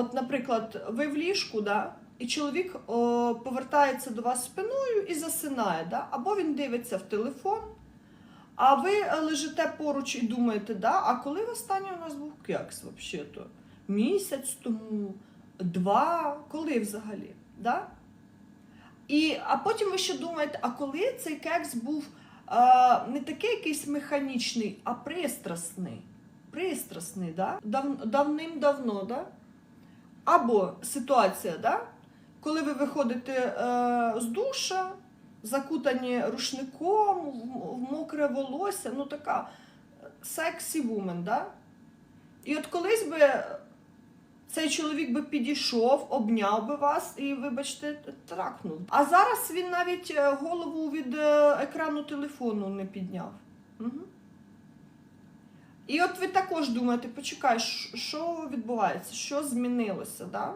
от, наприклад, ви в ліжку, да, і чоловік о, повертається до вас спиною і засинає, да, або він дивиться в телефон, а ви е, лежите поруч і думаєте, да, а коли востаннє у нас був кекс взагалі-то? Місяць тому, два, коли взагалі? Да? І, а потім ви ще думаєте, а коли цей кекс був е, не такий якийсь механічний, а пристрасний. Пристрасний, да? Дав, давним-давно, да? Або ситуація, да? коли ви виходите е, з душа, закутані рушником, в, мокре волосся, ну така сексі вумен, да? І от колись би цей чоловік би підійшов, обняв би вас і, вибачте, тракнув. А зараз він навіть е, голову від е, екрану телефону не підняв. Угу. І от ви також думаєте, почекай, що- відбувається, що змінилося, да?